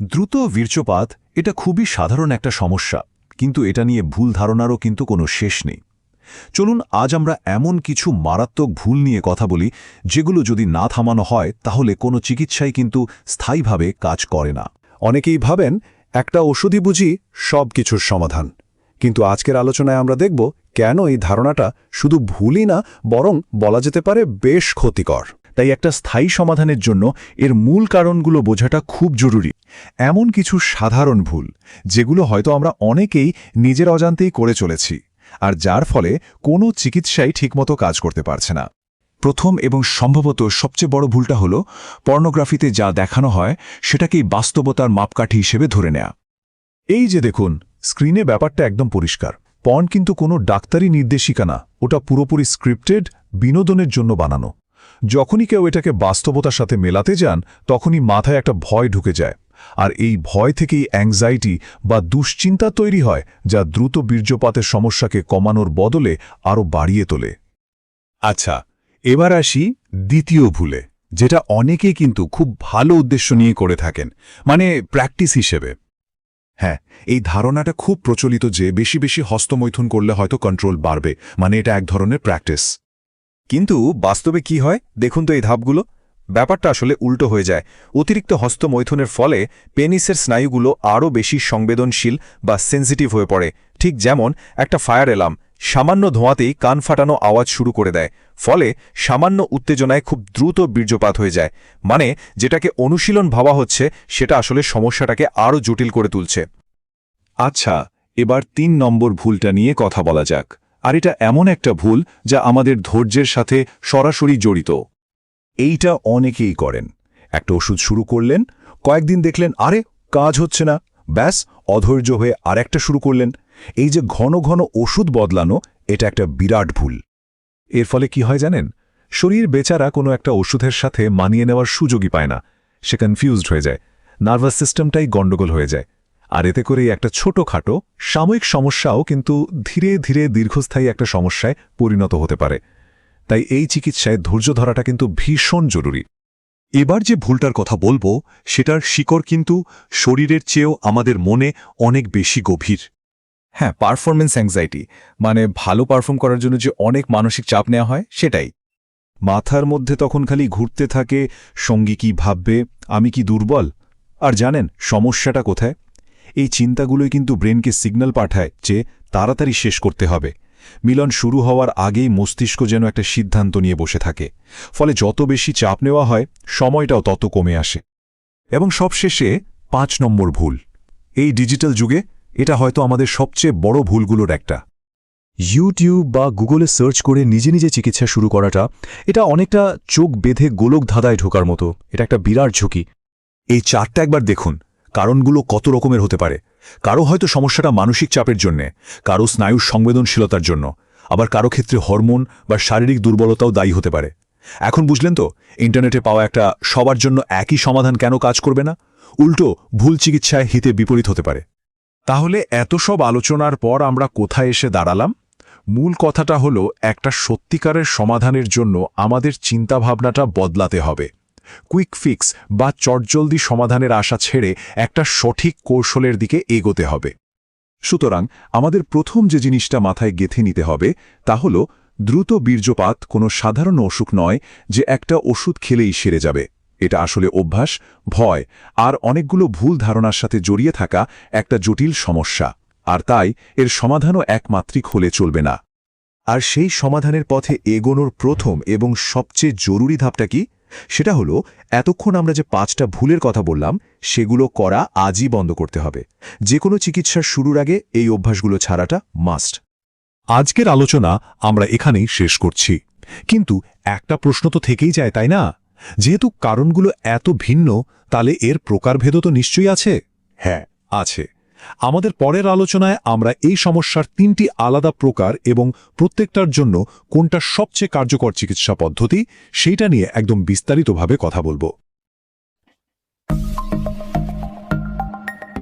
দ্রুত বীর্যপাত এটা খুবই সাধারণ একটা সমস্যা, কিন্তু এটা নিয়ে ভুল ধারণারও কিন্তু কোনো শেষ নেই। চলুন আজ আমরা এমন কিছু মারাত্মক ভুল নিয়ে কথা বলি, যেগুলো যদি না থামানো হয় তাহলে কোনো চিকিৎসাই কিন্তু স্থায়ীভাবে কাজ করে না। অনেকেই ভাবেন, একটা ওষুধই বুঝি সব কিছুর সমাধান। কিন্তু আজকের আলোচনায় আমরা দেখব কেন এই ধারণাটা শুধু ভুলই না, বরং বলা যেতে পারে বেশ ক্ষতিকর। তাই একটা স্থায়ী সমাধানের জন্য এর মূল কারণগুলো বোঝাটা খুব জরুরি। এমন কিছু সাধারণ ভুল, যেগুলো হয়তো আমরা অনেকেই নিজের অজান্তেই করে চলেছি, আর যার ফলে কোনো চিকিৎসাই ঠিকমতো কাজ করতে পারছে না। প্রথম এবং সম্ভবত সবচেয়ে বড় ভুলটা হল, পর্নোগ্রাফিতে যা দেখানো হয়, সেটাকেই বাস্তবতার মাপকাঠি হিসেবে ধরে নেয়া। এই যে দেখুন, স্ক্রিনে ব্যাপারটা একদম পরিষ্কার। পর্ন কিন্তু কোনো ডাক্তারি নির্দেশিকা না, ওটা পুরোপুরি স্ক্রিপ্টেড, বিনোদনের জন্য বানানো। যখনই কেউ এটাকে বাস্তবতার সাথে মেলাতে যান, তখনই মাথায় একটা ভয় ঢুকে যায়। আর এই ভয় থেকেই অ্যাংজাইটি বা দুশ্চিন্তা তৈরি হয়, যা দ্রুত বীর্যপাতের সমস্যাকে কমানোর বদলে আরও বাড়িয়ে তোলে। আচ্ছা এবার আসি দ্বিতীয় ভুলে, যেটা অনেকেই কিন্তু খুব ভালো উদ্দেশ্য নিয়ে করে থাকেন মানে প্র্যাকটিস হিসেবে। হ্যাঁ এই ধারণাটা খুব প্রচলিত যে বেশি বেশি হস্তমৈথুন করলে হয়তো কন্ট্রোল বাড়বে মানে এটা এক ধরনের প্র্যাকটিস কিন্তু বাস্তবে কি হয়? দেখুন তো এই ধাপগুলো। ব্যাপারটা আসলে উল্টো হয়ে যায়। অতিরিক্ত হস্তমৈথুনের ফলে পেনিসের স্নায়ুগুলো আরও বেশি সংবেদনশীল বা সেন্সিটিভ হয়ে পড়ে। ঠিক যেমন একটা ফায়ার এলাম সামান্য ধোঁয়াতেই কান ফাটানো আওয়াজ শুরু করে দেয়। ফলে সামান্য উত্তেজনায় খুব দ্রুত বীর্যপাত হয়ে যায়। মানে যেটাকে অনুশীলন ভাবা হচ্ছে, সেটা আসলে সমস্যাটাকে আরও জটিল করে তুলছে। আচ্ছা এবার তিন নম্বর ভুলটা নিয়ে কথা বলা যাক। আর এটা এমন একটা ভুল যা আমাদের ধৈর্যের সাথে সরাসরি জড়িত। এইটা অনেকেই করেন। একটা ওষুধ শুরু করলেন, কয়েকদিন দেখলেন, আরে, কাজ হচ্ছে না। ব্যাস, অধৈর্য হয়ে আর একটা শুরু করলেন। এই যে ঘন ঘন ওষুধ বদলানো, এটা একটা বিরাট ভুল। এর ফলে কি হয় জানেন? শরীর বেচারা কোনো একটা ওষুধের সাথে মানিয়ে নেওয়ার সুযোগই পায় না। সে কনফিউজড হয়ে যায়। নার্ভাস সিস্টেমটাই গণ্ডগোল হয়ে যায়। আর এতে করে একটা ছোটখাটো সাময়িক সমস্যাও কিন্তু ধীরে ধীরে দীর্ঘস্থায়ী একটা সমস্যায় পরিণত হতে পারে। তাই এই চিকিৎসায় ধৈর্য ধরাটা কিন্তু ভীষণ জরুরি। এবার যে ভুলটার কথা বলব, সেটার শিকড় কিন্তু শরীরের চেয়েও আমাদের মনে অনেক বেশি গভীর। হ্যাঁ পারফরমেন্স অ্যাংজাইটি মানে ভালো পারফর্ম করার জন্য যে অনেক মানসিক চাপ নেওয়া হয়, সেটাই। মাথার মধ্যে তখন খালি ঘুরতে থাকে, সঙ্গী কি ভাববে, আমি কি দুর্বল? আর জানেন, সমস্যাটা কোথায়? এই চিন্তাগুলোই কিন্তু ব্রেনকে সিগন্যাল পাঠায় যে তাড়াতাড়ি শেষ করতে হবে। মিলন শুরু হওয়ার আগেই মস্তিষ্ক যেন একটা সিদ্ধান্ত নিয়ে বসে থাকে। ফলে যত বেশি চাপ নেওয়া হয়, সময়টাও তত কমে আসে। এবং সবশেষে পাঁচ নম্বর ভুল। এই ডিজিটাল যুগে এটা হয়তো আমাদের সবচেয়ে বড় ভুলগুলোর একটা। ইউটিউব বা গুগলে সার্চ করে নিজে নিজে চিকিৎসা শুরু করাটা, এটা অনেকটা চোখ বেঁধে গোলক ধাঁধায় ঢোকার মতো। এটা একটা বিরাট ঝুঁকি। এই চারটা একবার দেখুন। কারণগুলো কত রকমের হতে পারে। কারও হয়তো সমস্যাটা মানসিক চাপের জন্যে, কারও স্নায়ুর সংবেদনশীলতার জন্য, আবার কারও ক্ষেত্রে হরমোন বা শারীরিক দুর্বলতাও দায়ী হতে পারে। এখন বুঝলেন তো, ইন্টারনেটে পাওয়া একটা সবার জন্য একই সমাধান কেন কাজ করবে না? উল্টো, ভুল চিকিৎসায় হিতে বিপরীত হতে পারে। তাহলে এত সব আলোচনার পর আমরা কোথায় এসে দাঁড়ালাম? মূল কথাটা হলো, একটা সত্যিকারের সমাধানের জন্য আমাদের চিন্তাভাবনাটা বদলাতে হবে। কুইক ফিক্স বা চটজলদি সমাধানের আশা ছেড়ে একটা সঠিক কৌশলের দিকে এগোতে হবে। সুতরাং আমাদের প্রথম যে জিনিসটা মাথায় গেথে নিতে হবে তা হল দ্রুত বীর্যপাত কোনো সাধারণ অসুখ নয় যে একটা ওষুধ খেলেই সেরে যাবে। এটা আসলে অভ্যাস, ভয় আর অনেকগুলো ভুল ধারণার সাথে জড়িয়ে থাকা একটা জটিল সমস্যা। আর তাই এর সমাধানও একমাত্রিক হলে চলবে না। আর সেই সমাধানের পথে এগোনোর প্রথম এবং সবচেয়ে জরুরি ধাপটা কি? সেটা হলো, এতক্ষণ আমরা যে পাঁচটা ভুলের কথা বললাম, সেগুলো করা আজই বন্ধ করতে হবে। যে কোনো চিকিৎসার শুরুর আগে এই অভ্যাসগুলো ছাড়াটা মাস্ট। আজকের আলোচনা আমরা এখানেই শেষ করছি। কিন্তু একটা প্রশ্ন তো থেকেই যায়, তাই না? যেহেতু কারণগুলো এত ভিন্ন, তাহলে এর প্রকারভেদও তো নিশ্চয়ই আছে? হ্যাঁ আছে। আমাদের পরের আলোচনায় আমরা এই সমস্যার তিনটি আলাদা প্রকার এবং প্রত্যেকটার জন্য কোনটা সবচেয়ে কার্যকর চিকিৎসা পদ্ধতি, সেইটা নিয়ে একদম বিস্তারিতভাবে কথা বলব।